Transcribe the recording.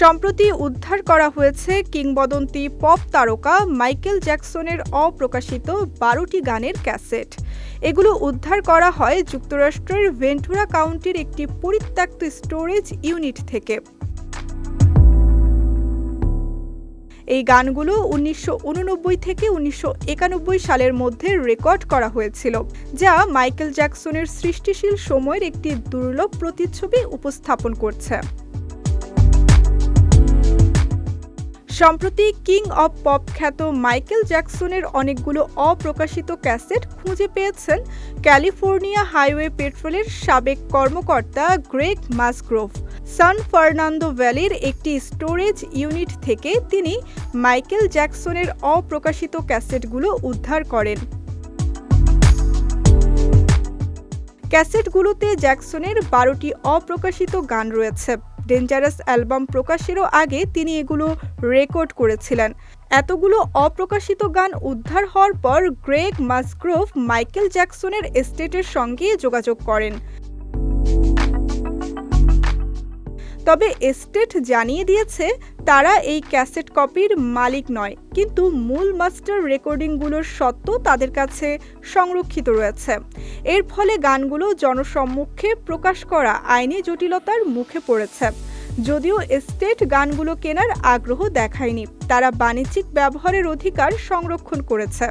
সম্প্রতি উদ্ধার করা হয়েছে কিংবদন্তি পপ তারকা মাইকেল জ্যাকসনের অপ্রকাশিত বারোটি গানের ক্যাসেট। এগুলো উদ্ধার করা হয় যুক্তরাষ্ট্রের ভেন্টুরা কাউন্টির একটি পরিত্যক্ত স্টোরেজ ইউনিট থেকে। এই গানগুলো উনিশশো উননব্বই থেকে উনিশশো একানব্বই সালের মধ্যে রেকর্ড করা হয়েছিল, যা মাইকেল জ্যাকসনের সৃষ্টিশীল সময়ের একটি দুর্লভ প্রতিচ্ছবি উপস্থাপন করছে। সম্প্রতি কিং অব পপ খ্যাত মাইকেল জ্যাকসনের অনেকগুলো অপ্রকাশিত ক্যাসেট খুঁজে পেয়েছেন ক্যালিফোর্নিয়া হাইওয়ে পেট্রোলের সাবেক কর্মকর্তা গ্রেগ মাসগ্রোভ। সান ফার্নান্দো ভ্যালির একটি স্টোরেজ ইউনিট থেকে তিনি মাইকেল জ্যাকসনের অপ্রকাশিত ক্যাসেটগুলো উদ্ধার করেন। ক্যাসেটগুলোতে জ্যাকসনের বারোটি অপ্রকাশিত গান রয়েছে। ডেঞ্জারাস অ্যালবাম প্রকাশেরও আগে তিনি এগুলো রেকর্ড করেছিলেন। এতগুলো অপ্রকাশিত গান উদ্ধার হওয়ার পর গ্রেগ মাসগ্রোভ মাইকেল জ্যাকসনের এস্টেটের সঙ্গে যোগাযোগ করেন। তবে এস্টেট জানিয়ে দিয়েছে, তারা এই ক্যাসেট কপির মালিক নয়, কিন্তু মূল মাস্টার রেকর্ডিংগুলোর সত্ত্ব তাদের কাছে সংরক্ষিত রয়েছে। এর ফলে গানগুলো জনসম্মুখে প্রকাশ করা আইনি জটিলতার মুখে পড়েছে। যদিও এস্টেট গানগুলো কেনার আগ্রহ দেখায়নি, তারা বাণিজ্যিক ব্যবহারের অধিকার সংরক্ষণ করেছে।